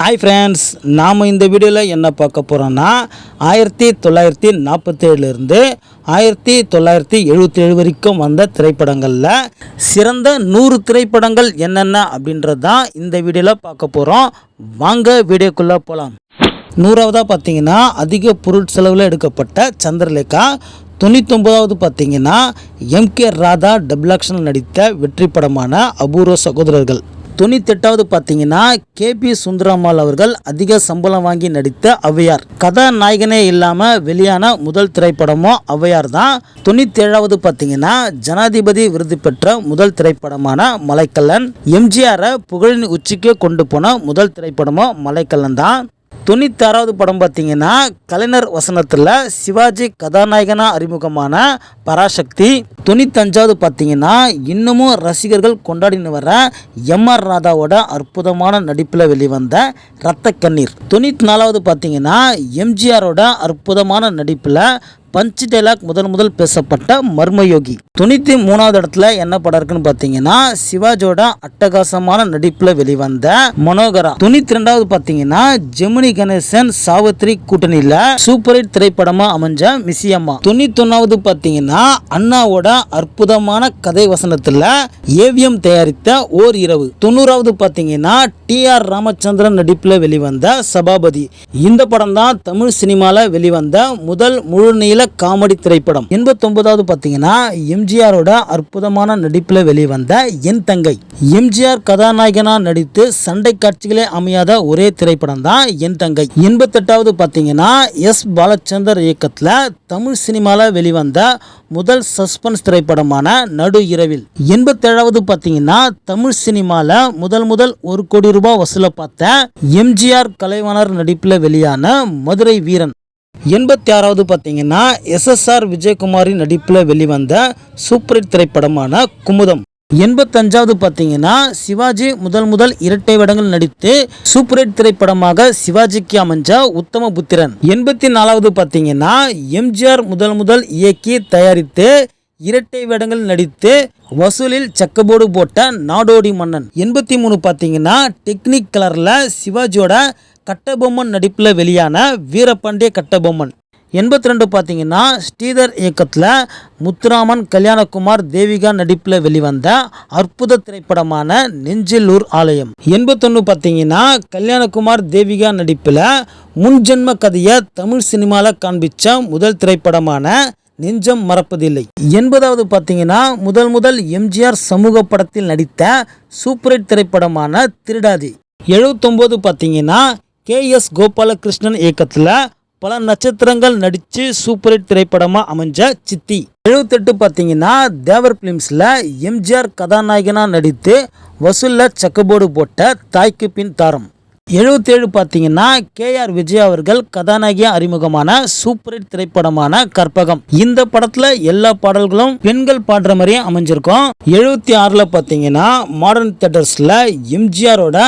Hi friends நாம் இந்த வீடியோவில் என்ன பார்க்க போகிறோன்னா ஆயிரத்தி தொள்ளாயிரத்தி நாற்பத்தேழுலேருந்து ஆயிரத்தி தொள்ளாயிரத்தி எழுபத்தேழு வரைக்கும் வந்த திரைப்படங்களில் சிறந்த நூறு திரைப்படங்கள் என்னென்ன அப்படின்றது தான் இந்த வீடியோவில் பார்க்க போகிறோம் வாங்க வீடியோக்குள்ளே போகலாம் நூறாவதாக பார்த்தீங்கன்னா அதிக பொருட்செலவில் எடுக்கப்பட்ட சந்திரலேகா. தொண்ணூத்தொம்பதாவது பார்த்தீங்கன்னா M K Radha double action நடித்த வெற்றி படமான அபூர்வ சகோதரர்கள். தொண்ணூத்தெட்டாவது பார்த்தீங்கன்னா கேபி சுந்தரம்மாள் அவர்கள் அதிக சம்பளம் வாங்கி நடித்த ஔவையார் கதாநாயகனே இல்லாமல் வெளியான முதல் திரைப்படமும் ஔவையார் தான். தொண்ணூத்தேழாவது பார்த்தீங்கன்னா ஜனாதிபதி விருது பெற்ற முதல் திரைப்படமான மலைக்கல்லன். எம்ஜிஆரை புகழின் உச்சிக்கு கொண்டு போன முதல் திரைப்படமும் மலைக்கல்லன் தான். தொண்ணூத்தாறாவது படம் பார்த்தீங்கன்னா கலைஞர் வசனத்தில் சிவாஜி கதாநாயகனாக அறிமுகமான பராசக்தி. தொண்ணூத்தஞ்சாவது பார்த்தீங்கன்னா இன்னமும் ரசிகர்கள் கொண்டாடின்னு வர எம்ஆர் ராதாவோட அற்புதமான நடிப்பில் வெளிவந்த ரத்த கண்ணீர். தொண்ணூற்றி நாலாவது பார்த்தீங்கன்னா எம்ஜிஆரோட அற்புதமான நடிப்பில் பஞ்ச் டைலாக் முதன் முதல் பேசப்பட்ட மர்மயோகி. தொண்ணூற்றி மூணாவது இடத்துல என்ன படம் இருக்குன்னு பார்த்தீங்கன்னா சிவாஜோட அட்டகாசமான நடிப்பில் வெளிவந்த மனோகரா. தொண்ணூற்றி ரெண்டாவது பார்த்தீங்கன்னா ஜெமினி கணேசன் சாவித்ரி கூட்டணியில் சூப்பர் ஹிட் திரைப்படமா அமைஞ்ச மிஸ்ஸியம்மா தொண்ணூத்தொன்னாவது பார்த்தீங்கன்னா அண்ணாவோட அற்புதமான கதை வசனத்தில் ஏவிஎம் தயாரித்த ஓர் இரவு. தொண்ணூறாவது பார்த்தீங்கன்னா டி ஆர் ராமச்சந்திரன் நடிப்பில் வெளிவந்த சபாபதி. இந்த படம் தான் தமிழ் சினிமாவில் வெளிவந்த முதல் முழு நீள காமெடி திரைப்படம். எண்பத்தொன்பதாவது பார்த்தீங்கன்னா எம்ஜிஆரோட அற்புதமான நடிப்பில் வெளிவந்த என் தங்கை. எம்ஜிஆர் கதாநாயகனாக நடித்து சண்டை காட்சிகளே அமையாத ஒரே திரைப்படம் தான் என் தங்கை. எண்பத்தெட்டாவது பார்த்தீங்கன்னா எஸ் பாலச்சந்தர் இயக்கத்தில் தமிழ் சினிமாவில் வெளிவந்த முதல் சஸ்பென்ஸ் திரைப்படமான நடு இரவில். எண்பத்தேழாவது பார்த்தீங்கன்னா தமிழ் சினிமாவில் முதல் முதல் ஒரு கோடி ரூபாய் வசூலை பார்த்த எம்ஜிஆர் கலைவாணர் நடிப்பில் வெளியான மதுரை வீரன். எண்பத்தி ஆறாவது பார்த்தீங்கன்னா எஸ்எஸ்ஆர் விஜயகுமாரின் நடிப்பில் வெளிவந்த சூப்பர் ஹிட் திரைப்படமான குமுதம். எண்பத்தஞ்சாவது பார்த்தீங்கன்னா சிவாஜி முதல் முதல் இரட்டை வேடங்கள் நடித்து சூப்பர் ஹிட் திரைப்படமாக சிவாஜிக்கு அமைஞ்ச உத்தம புத்திரன். எண்பத்தி நாலாவது பார்த்தீங்கன்னா எம்ஜிஆர் முதல் முதல் இயக்கி தயாரித்து இரட்டை வேடங்கள் நடித்து வசூலில் சக்கபோடு போட்ட நாடோடி மன்னன். எண்பத்தி மூணு பார்த்தீங்கன்னா டெக்னிக் கலரில் சிவாஜியோட கட்டபொம்மன் நடிப்பில் வெளியான வீரபாண்டிய கட்டபொம்மன். எண்பத்தி ரெண்டு பார்த்தீங்கன்னா ஸ்ரீதர் இயக்கத்தில் முத்துராமன் கல்யாணகுமார் தேவிகா நடிப்பில் வெளிவந்த அற்புத திரைப்படமான நெஞ்சிலூர் ஆலயம். எண்பத்தொன்று பார்த்தீங்கன்னா கல்யாணகுமார் தேவிகா நடிப்பில் முன்ஜென்ம கதையை தமிழ் சினிமாவில் காண்பிச்ச முதல் திரைப்படமான நெஞ்சம் மறப்பதில்லை. எண்பதாவது பார்த்தீங்கன்னா முதல் முதல் எம்ஜிஆர் சமூக படத்தில் நடித்த சூப்பர் ஹிட் திரைப்படமான திருடாதி. எழுபத்தொம்போது பார்த்தீங்கன்னா கே எஸ் கோபாலகிருஷ்ணன் இயக்கத்தில் பல நட்சத்திரங்கள் நடித்து சூப்பர் ஹிட் திரைப்படமாக அமைஞ்ச சித்தி. எழுபத்தெட்டு பார்த்தீங்கன்னா தேவர் ஃபிலிம்ஸில் எம்ஜிஆர் கதாநாயகனாக நடித்து வசூலில் சக்கபோர்டு போட்ட தாய்க்கு பின் தாரம். எழுபத்தேழு பார்த்தீங்கன்னா கே ஆர் விஜய் அவர்கள் கதாநாயகியா அறிமுகமான சூப்பர் ஹிட் திரைப்படமான கற்பகம். இந்த படத்துல எல்லா பாடல்களும் பெண்கள் பாடுற மாதிரியே அமைஞ்சிருக்கும். எழுபத்தி ஆறுல பார்த்தீங்கன்னா மாடர்ன் தேட்டர்ஸில் எம்ஜிஆரோட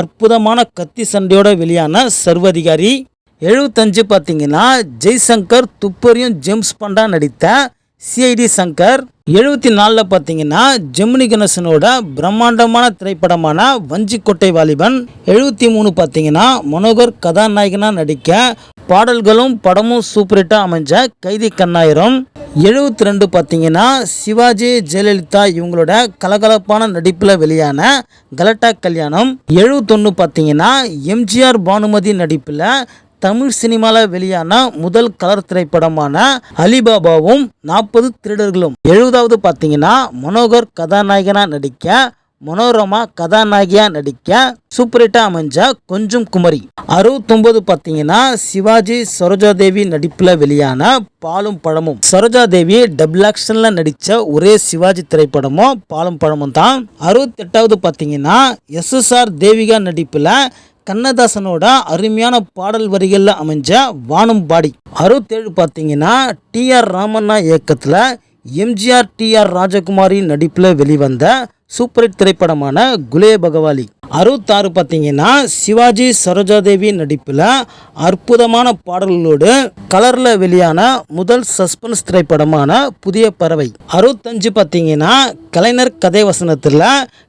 அற்புதமான கத்தி சண்டையோட வெளியான சர்வதிகாரி. எழுபத்தஞ்சு பார்த்தீங்கன்னா ஜெய்சங்கர் துப்பறியும் ஜேம்ஸ் பண்டா நடித்த சிஐடி சங்கர் எழுபத்தி நாலில் பார்த்தீங்கன்னா ஜெமினி கணேசனோட பிரம்மாண்டமான திரைப்படமான வஞ்சிக்கோட்டை வாலிபன் எழுபத்தி மூணு பார்த்தீங்கன்னா மனோகர் கதாநாயகனாக நடிக்க பாடல்களும் படமும் சூப்பர்ட்டாக அமைஞ்ச கைதி கண்ணாயிரம். எழுபத்தி ரெண்டு பார்த்தீங்கன்னா சிவாஜி ஜெயலலிதா இவங்களோட கலகலப்பான நடிப்பில் வெளியான கலட்டா கல்யாணம். எழுபத்தொன்று பார்த்தீங்கன்னா எம்ஜிஆர் பானுமதி நடிப்பில் தமிழ் சினிமாவில் வெளியான முதல் கலர் திரைப்படமான அலிபாபாவும் நாற்பது திருடர்களும். எழுபதாவது பார்த்தீங்கன்னா மனோகர் கதாநாயகனாக நடிக்க மனோரமா கதாநாயகியா நடிக்க சூப்பர் அமைஞ்ச கொஞ்சம் குமரி. அறுபத்தொன்பது பார்த்தீங்கன்னா சிவாஜி சரோஜாதேவி நடிப்பில் வெளியான பாலும் பழமும். சரோஜாதேவி டபுள் ஆக்ஷன்ல நடித்த ஒரே சிவாஜி திரைப்படமும் பாலும் பழமும் தான். அறுபத்தெட்டாவது பார்த்தீங்கன்னா எஸ்எஸ்ஆர் தேவிகா நடிப்பில் கண்ணதாசனோட அருமையான பாடல் வரிகளில் அமைஞ்ச வானம் பாடி அறுபத்தேழு பார்த்தீங்கன்னா டிஆர் ராமண்ணா இயக்கத்தில் எம்ஜிஆர் டிஆர் ராஜகுமாரி நடிப்பில் வெளிவந்த சூப்பர் ஹிட் திரைப்படமான குலே பகவாலி. அறுபத்தாறு பார்த்தீங்கன்னா சிவாஜி சரோஜாதேவி நடிப்பில் அற்புதமான பாடல்களோடு கலரில் வெளியான முதல் சஸ்பென்ஸ் திரைப்படமான புதிய பறவை. அறுபத்தஞ்சு பார்த்தீங்கன்னா கலைஞர் கதை வசனத்தில்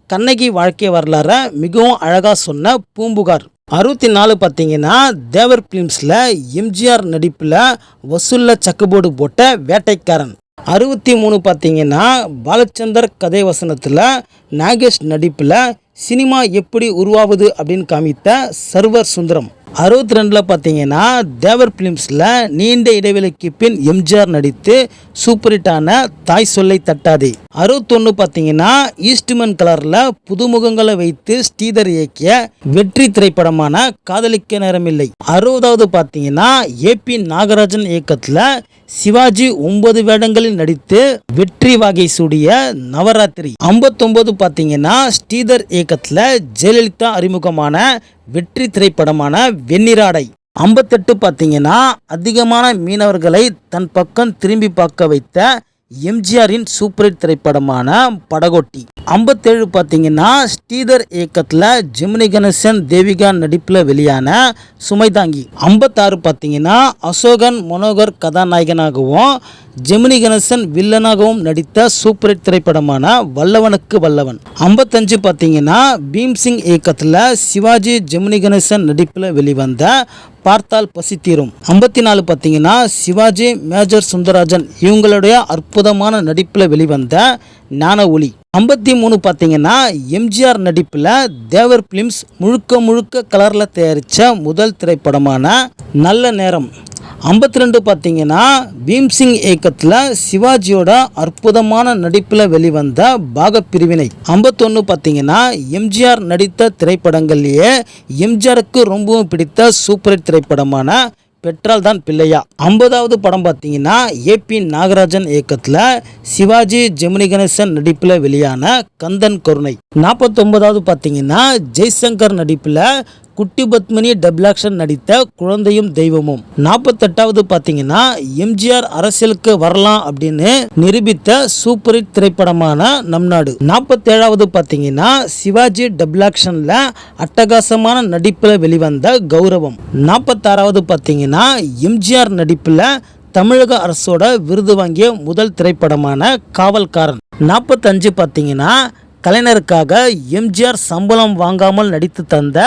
கண்ணகி வாழ்க்கை வரலாறை மிகவும் அழகாக சொன்ன பூம்புகார். அறுபத்தி நாலு பார்த்தீங்கன்னா தேவர் ஃபிலிம்ஸில் எம்ஜிஆர் நடிப்பில் வசூலில் சக்குபோடு போட்ட வேட்டைக்காரன். அறுபத்தி மூணு பார்த்தீங்கன்னா பாலச்சந்தர் கதை வசனத்தில் நாகேஷ் நடிப்பில் சினிமா எப்படி உருவாவது அப்படின்னு காமித்த சர்வர் சுந்தரம். அறுபத்தி ரெண்டில் பார்த்தீங்கன்னா தேவர் ஃபிலிம்ஸில் நீண்ட இடைவெளிக்கு பின் எம்ஜிஆர் நடித்து சூப்பர் ஹிட்டான தாய் சொல்லை தட்டாதே. அறுபத்தொன்று பார்த்தீங்கன்னா ஈஸ்ட்மன் கலரில் புதுமுகங்களை வைத்து ஸ்ரீதர் இயக்கிய வெற்றி திரைப்படமான காதலிக்க நேரமில்லை. அறுபதாவது பார்த்தீங்கன்னா ஏபி நாகராஜன் இயக்கத்தில் சிவாஜி ஒன்பது வேடங்களில் நடித்து வெற்றி வாகை சூடிய நவராத்திரி. ஐம்பத்தொம்போது பார்த்தீங்கன்னா ஸ்ரீதர் இயக்கத்தில் ஜெயலலிதா அறிமுகமான வெற்றி திரைப்படமான வெண்ணிராடை ஐம்பத்தெட்டு பார்த்தீங்கன்னா அதிகமான மீனவர்களை தன் பக்கம் திரும்பி பார்க்க வைத்த எம்ஜிஆரின் சூப்பர் ஹிட் திரைப்படமான படகோட்டி. ஐம்பத்தேழு பார்த்தீங்கன்னா ஸ்ரீதர் இயக்கத்தில் ஜெமினி கணேசன் தேவிகா நடிப்பில் வெளியான சுமைதாங்கி. ஐம்பத்தாறு பார்த்தீங்கன்னா அசோகன் மனோகர் கதாநாயகனாகவும் ஜெமினி கணேசன் வில்லனாகவும் நடித்த சூப்பர் ஹிட் திரைப்படமான வல்லவனுக்கு வல்லவன். ஐம்பத்தஞ்சு பார்த்தீங்கன்னா பீம்சிங் இயக்கத்தில் சிவாஜி ஜெமினி கணேசன் நடிப்பில் வெளிவந்த பார்த்தால் பசி தீரும். ஐம்பத்தி நாலு பார்த்தீங்கன்னா சிவாஜி மேஜர் சுந்தரராஜன் இவங்களுடைய அற்புதமான நடிப்பில் வெளிவந்த ஞான ஒளி ஐம்பத்தி மூணு பார்த்தீங்கன்னா எம்ஜிஆர் நடிப்பில் தேவர் ஃபிலிம்ஸ் முழுக்க முழுக்க கலரில் தயாரித்த முதல் திரைப்படமான நல்ல நேரம். ஐம்பத்தி ரெண்டு பார்த்தீங்கன்னா பீம்சிங் இயக்கத்தில் சிவாஜியோட அற்புதமான நடிப்பில் வெளிவந்த பாகப்பிரிவினை ஐம்பத்தொன்று பார்த்தீங்கன்னா எம்ஜிஆர் நடித்த திரைப்படங்கள்லேயே எம்ஜிஆருக்கு ரொம்பவும் பிடித்த சூப்பர் ஹிட் திரைப்படமான பெற்றால் தான் பிள்ளையா. ஐம்பதாவது படம் பார்த்தீங்கன்னா ஏபி நாகராஜன் இயக்கத்தில் சிவாஜி ஜெமினி கணேசன் நடிப்பில் வெளியான கந்தன் கருணை. நாற்பத்தொன்பதாவது பார்த்தீங்கன்னா ஜெய்சங்கர் நடிப்பில் குட்டி பத்மினி டபுள் நடித்த குழந்தையும் தெய்வமும். நாற்பத்தெட்டாவது பார்த்தீங்கன்னா எம்ஜிஆர் அரசியலுக்கு வரலாம் அப்படின்னு நிரூபித்த சூப்பர் ஹிட் திரைப்படமான நம் நாடு. நாற்பத்தேழாவது பார்த்தீங்கன்னா சிவாஜி டபுள் அட்டகாசமான நடிப்பில் வெளிவந்த கௌரவம். நாற்பத்தாறாவது பார்த்தீங்கன்னா எம்ஜிஆர் நடிப்பில் தமிழக அரசோட விருது வாங்கிய முதல் திரைப்படமான காவல்காரன். நாற்பத்தஞ்சு பார்த்தீங்கன்னா கலைஞருக்காக எம்ஜிஆர் சம்பளம் வாங்காமல் நடித்து தந்த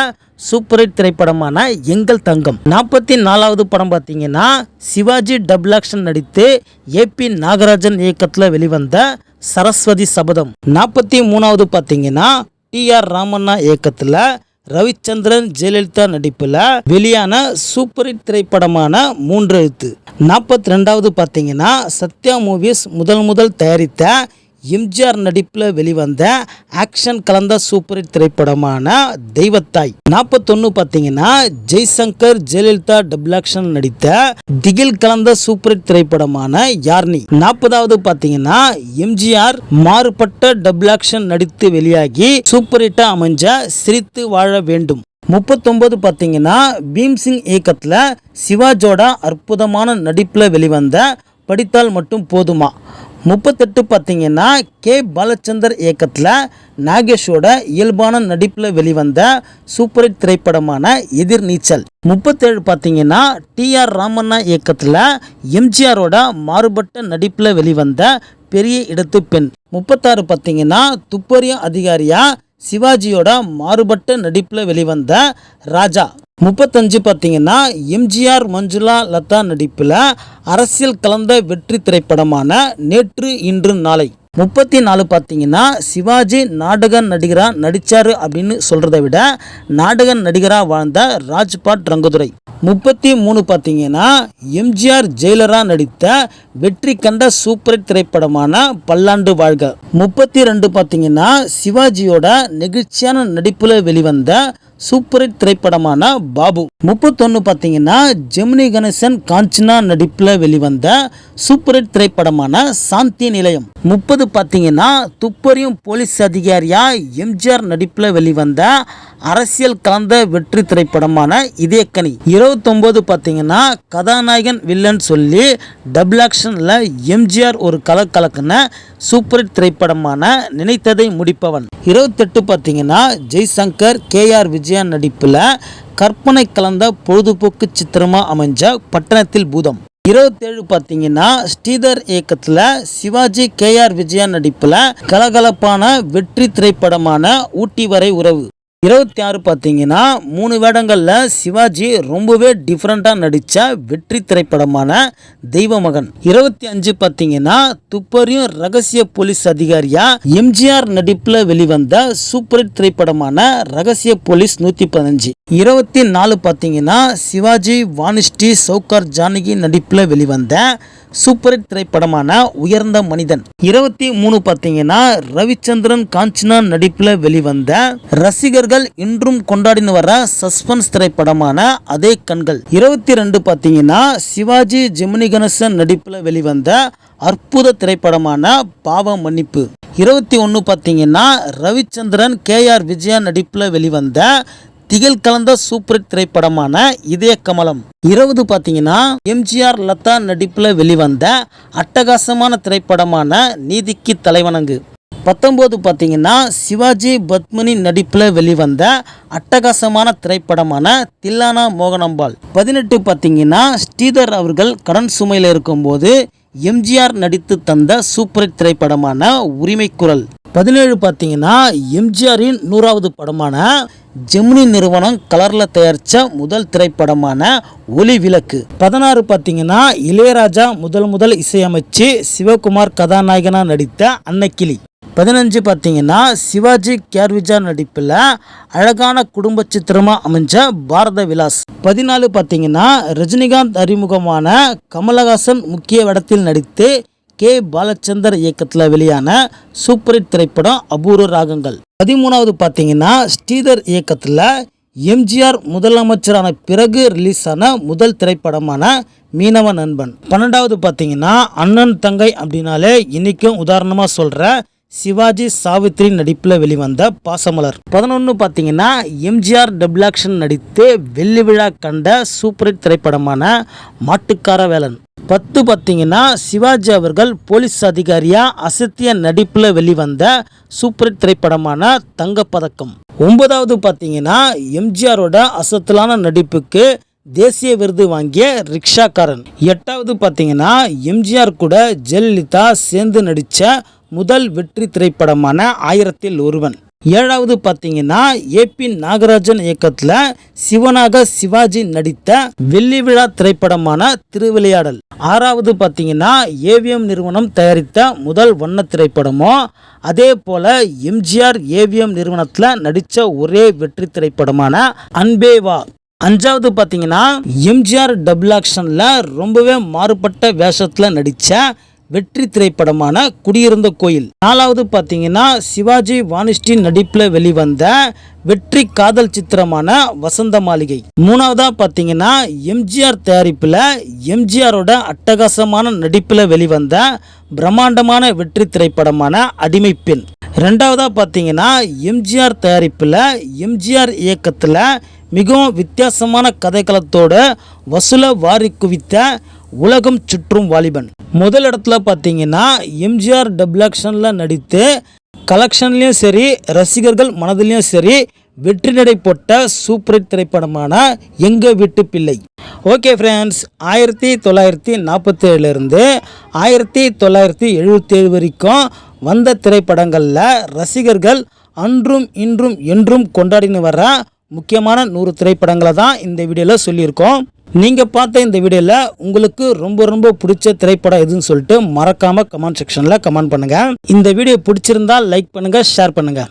சூப்பர் ஹிட் திரைப்படமான எங்கள் தங்கம். நாற்பத்தி நாலாவது படம் பார்த்தீங்கன்னா சிவாஜி டபுள் ஆக்ஷன் நடித்து ஏபி நாகராஜன் இயக்கத்தில் வெளிவந்த சரஸ்வதி சபதம். நாற்பத்தி மூணாவது பார்த்தீங்கன்னா டி ஆர் ராமண்ணா இயக்கத்தில் ரவிச்சந்திரன் ஜெயலலிதா நடிப்பில் வெளியான சூப்பர் ஹிட் திரைப்படமான மூன்று எழுத்து. நாற்பத்தி ரெண்டாவது பார்த்தீங்கன்னா சத்யா மூவிஸ் முதல் முதல் தயாரித்த எம்ஜிஆர் நடிப்பில் வெளிவந்த ஆக்ஷன் கலந்த சூப்பர் ஹிட் திரைப்படமான தெய்வத்தாய். நாற்பத்தொன்று பார்த்தீங்கன்னா ஜெய்சங்கர் ஜெயலலிதா டபுள் ஆக்ஷன் நடித்த திகில் கலந்த சூப்பர் ஹிட் திரைப்படமான யார்னி. நாற்பதாவது பார்த்தீங்கன்னா எம்ஜிஆர் மாறுபட்ட டபுள் ஆக்ஷன் நடித்து வெளியாகி சூப்பர் ஹிட்டாக அமைஞ்ச சிரித்து வாழ வேண்டும். முப்பத்தொன்பது பார்த்தீங்கன்னா பீம்சிங் இயக்கத்தில் சிவாஜோட அற்புதமான நடிப்பில் வெளிவந்த படித்தால் மட்டும் போதுமா? முப்பத்தெட்டு பார்த்தீங்கன்னா கே. பாலச்சந்தர் இயக்கத்தில் நாகேஷோட இயல்பான நடிப்பில் வெளிவந்த சூப்பர் ஹிட் திரைப்படமான எதிர்நீச்சல் முப்பத்தேழு பார்த்தீங்கன்னா டிஆர் ராமண்ணா இயக்கத்தில் எம்ஜிஆரோட மாறுபட்ட நடிப்பில் வெளிவந்த பெரிய இடத்து பெண். முப்பத்தாறு பார்த்தீங்கன்னா துப்பறியும் அதிகாரியா சிவாஜியோட மாறுபட்ட நடிப்பில் வெளிவந்த ராஜா. முப்பத்தஞ்சு பார்த்தீங்கன்னா எம்ஜிஆர் மஞ்சுளா லதா நடிப்பில் அரசியல் கலந்த வெற்றி திரைப்படமான நேற்று இன்று நாளை. முப்பத்தி நாலு பார்த்தீங்கன்னா சிவாஜி நாடக நடிகராக நடித்தார் அப்படின்னு சொல்கிறத விட நாடக நடிகராக வாழ்ந்த ராஜ்பாட் ரங்கதுரை. முப்பத்தி மூணு பார்த்தீங்கன்னா எம்ஜிஆர் ஜெயிலராக நடித்த வெற்றி கண்ட சூப்பர் திரைப்படமான பல்லாண்டு வாழ்க. முப்பத்தி ரெண்டு பார்த்தீங்கன்னா சிவாஜியோட நெகிழ்ச்சியான நடிப்பில் வெளிவந்த சூப்பர் ஹிட் திரைப்படமான பாபு. முப்பத்தொன்று பார்த்தீங்கன்னா ஜெமினி கணேசன் காஞ்சனா நடிப்பில் வெளிவந்த சூப்பர் ஹிட் திரைப்படமான சாந்தி நிலையம். முப்பது பார்த்தீங்கன்னா துப்பறியும் போலீஸ் அதிகாரியா எம்ஜிஆர் நடிப்பில் வெளிவந்த அரசியல் கலந்த வெற்றி திரைப்படமான இதயக்கனி. இருபத்தொம்போது பார்த்தீங்கன்னா கதாநாயகன் வில்லன் சொல்லி டபுள் ஆக்ஷனில் எம்ஜிஆர் ஒரு கலக்கலக்குன சூப்பர் ஹிட் திரைப்படமான நினைத்ததை முடிப்பவன். இருபத்தெட்டு பார்த்தீங்கன்னா ஜெய்சங்கர் கேஆர் விஜய் நடிப்பில் கற்பனை கலந்த பொழுதுபோக்கு சித்திரமாக அமைஞ்ச பட்டணத்தில் பூதம். இருபத்தேழு பார்த்தீங்கன்னா ஸ்ரீதர் இயக்கத்தில் சிவாஜி கே ஆர் விஜயா நடிப்பில் கலகலப்பான வெற்றி திரைப்படமான ஊட்டி வரை உறவு. இருபத்தி ஆறு பார்த்தீங்கன்னா மூணு வேடங்களில் சிவாஜி ரொம்பவே டிஃப்ரெண்ட்டாக நடித்த வெற்றி திரைப்படமான தெய்வ மகன் இருபத்தி அஞ்சு பார்த்தீங்கன்னா துப்பறியும் ரகசிய போலீஸ் அதிகாரியா எம்ஜிஆர் நடிப்பில் வெளிவந்த சூப்பர் ஹிட் திரைப்படமான ரகசிய போலீஸ் நூற்றி பதினஞ்சு. இருபத்தி நாலு பார்த்தீங்கன்னா சிவாஜி வானிஷ்டி சவுகார் ஜானகி நடிப்பில் வெளிவந்த சூப்பர் ஹிட் திரைப்படமான உயர்ந்த மனிதன். இருபத்தி மூணு பார்த்தீங்கன்னா ரவிச்சந்திரன் காஞ்சனா நடிப்பில் வெளிவந்த ரசிகர்கள் இன்றும் கொண்டாடின்னு வர சஸ்பென்ஸ் திரைப்படமான அதே கண்கள். இருபத்தி ரெண்டு பார்த்தீங்கன்னா சிவாஜி ஜெமினி கணேசன் நடிப்பில் வெளிவந்த அற்புத திரைப்படமான பாவ மன்னிப்பு. இருபத்தி ஒன்று பார்த்தீங்கன்னா ரவிச்சந்திரன் கே ஆர் விஜயா நடிப்பில் வெளிவந்த திகில் கலந்த சூப்பர் திரைப்படமான இதய கமலம் இருபது பார்த்தீங்கன்னா எம்ஜிஆர் லதா நடிப்பில் வெளிவந்த அட்டகாசமான திரைப்படமான நீதிக்கு தலைவணங்கு. பத்தொம்போது பார்த்தீங்கன்னா சிவாஜி பத்மினி நடிப்பில் வெளிவந்த அட்டகாசமான திரைப்படமான தில்லானா மோகனம்பாள். பதினெட்டு பார்த்தீங்கன்னா ஸ்ரீதர் அவர்கள் கடன் சுமையில் இருக்கும்போது எம்ஜிஆர் நடித்து தந்த சூப்பர் ஹிட் திரைப்படமான உரிமை குரல் பதினேழு பார்த்தீங்கன்னா எம்ஜிஆரின் நூறாவது படமான ஜெமினி நிறுவனம் கலரில் தயாரித்த முதல் திரைப்படமான ஒளி விளக்கு. பதினாறு பார்த்தீங்கன்னா இளையராஜா முதல் முதல் இசையமைச்சு சிவகுமார் கதாநாயகனாக நடித்த அன்னக்கிளி. பதினஞ்சு பார்த்தீங்கன்னா சிவாஜி கேர்விஜா நடிப்பில் அழகான குடும்ப சித்திரமாக அமைஞ்ச பாரத விலாஸ். பதினாலு பார்த்தீங்கன்னா ரஜினிகாந்த் அறிமுகமான கமலஹாசன் முக்கிய வேடத்தில் நடித்து கே பாலச்சந்தர் இயக்கத்தில் வெளியான சூப்பர் ஹிட் திரைப்படம் அபூர்வ ராகங்கள். பதிமூணாவது பார்த்தீங்கன்னா ஸ்ரீதர் இயக்கத்தில் எம்ஜிஆர் முதலமைச்சரான பிறகு ரிலீஸ் ஆன முதல் திரைப்படமான மீனவ நண்பன். பன்னெண்டாவது பார்த்தீங்கன்னா அண்ணன் தங்கை அப்படின்னாலே இன்னைக்கும் உதாரணமாக சொல்கிற சிவாஜி சாவித்ரி நடிப்பில் வெளிவந்த பாசமலர். பதினொன்று பார்த்தீங்கன்னா எம்ஜிஆர் டபுள் ஆக்ஷன் நடித்து வெள்ளி விழா கண்ட சூப்பர் ஹிட் திரைப்படமான மாட்டுக்கார வேலன் பத்து பார்த்தீங்கன்னா சிவாஜி அவர்கள் போலீஸ் அதிகாரியாக அசத்திய நடிப்பில் வெளிவந்த சூப்பர் ஹிட் திரைப்படமான தங்கப்பதக்கம். ஒன்பதாவது பார்த்தீங்கன்னா எம்ஜிஆரோட அசத்தலான நடிப்புக்கு தேசிய விருது வாங்கிய ரிக்ஷாக்காரன். எட்டாவது பார்த்தீங்கன்னா எம்ஜிஆர் கூட ஜெயலலிதா சேர்ந்து நடித்த முதல் வெற்றி திரைப்படமான ஆயிரத்தில் ஒருவன். ஏழாவது பார்த்தீங்கன்னா ஏபி நாகராஜன் இயக்கத்தில் சிவனாக சிவாஜி நடித்த வெள்ளி விழா திரைப்படமான திருவிளையாடல். ஆறாவது பார்த்தீங்கன்னா ஏவிஎம் நிறுவனம் தயாரித்த முதல் வண்ண திரைப்படமும் அதே போல் எம்ஜிஆர் ஏவிஎம் நிறுவனத்தில் நடித்த ஒரே வெற்றி திரைப்படமான அன்பேவா அஞ்சாவது பார்த்தீங்கன்னா எம்ஜிஆர் டபுள் ஆக்ஷனில் ரொம்பவே மாறுபட்ட வேஷத்தில் நடித்த வெற்றி திரைப்படமான குடியிருந்த கோயில். நாலாவது பார்த்தீங்கன்னா சிவாஜி வானிஸ்டி நடிப்பில் வெளிவந்த வெற்றி காதல் சித்திரமான வசந்த மாளிகை. மூணாவதாக பார்த்தீங்கன்னா எம்ஜிஆர் தயாரிப்பில் எம்ஜிஆரோட அட்டகாசமான நடிப்பில் வெளிவந்த பிரம்மாண்டமான வெற்றி திரைப்படமான அடிமை பெண். ரெண்டாவதாக பார்த்தீங்கன்னா எம்ஜிஆர் தயாரிப்பில் எம்ஜிஆர் இயக்கத்தில் மிகவும் வித்தியாசமான கதைக்களத்தோடு வசூலை வாரி குவித்த உலகம் சுற்றும் வாலிபன். முதல் இடத்துல பார்த்தீங்கன்னா எம்ஜிஆர் டபுள் ஆக்ஷனில் நடித்து கலெக்ஷன்லேயும் சரி ரசிகர்கள் மனதிலையும் சரி வெற்றி நடை போட்ட சூப்பர் ஹிட் திரைப்படமான எங்கள் வீட்டு பிள்ளை. ஓகே ஃப்ரெண்ட்ஸ் ஆயிரத்தி தொள்ளாயிரத்தி நாற்பத்தேழுலேருந்து ஆயிரத்தி தொள்ளாயிரத்தி எழுபத்தேழு வரைக்கும் வந்த திரைப்படங்களில் ரசிகர்கள் அன்றும் இன்றும் என்றும் கொண்டாடின்னு வர முக்கியமான நூறு திரைப்படங்களை தான் இந்த வீடியோவில் சொல்லியிருக்கோம். நீங்கள் பார்த்த இந்த வீடியோவில் உங்களுக்கு ரொம்ப ரொம்ப பிடிச்ச திரைப்படம் எதுன்னு சொல்லிட்டு மறக்காமல் கமெண்ட் செக்ஷனில் கமெண்ட் பண்ணுங்கள் இந்த வீடியோ பிடிச்சிருந்தா லைக் பண்ணுங்கள் ஷேர் பண்ணுங்கள்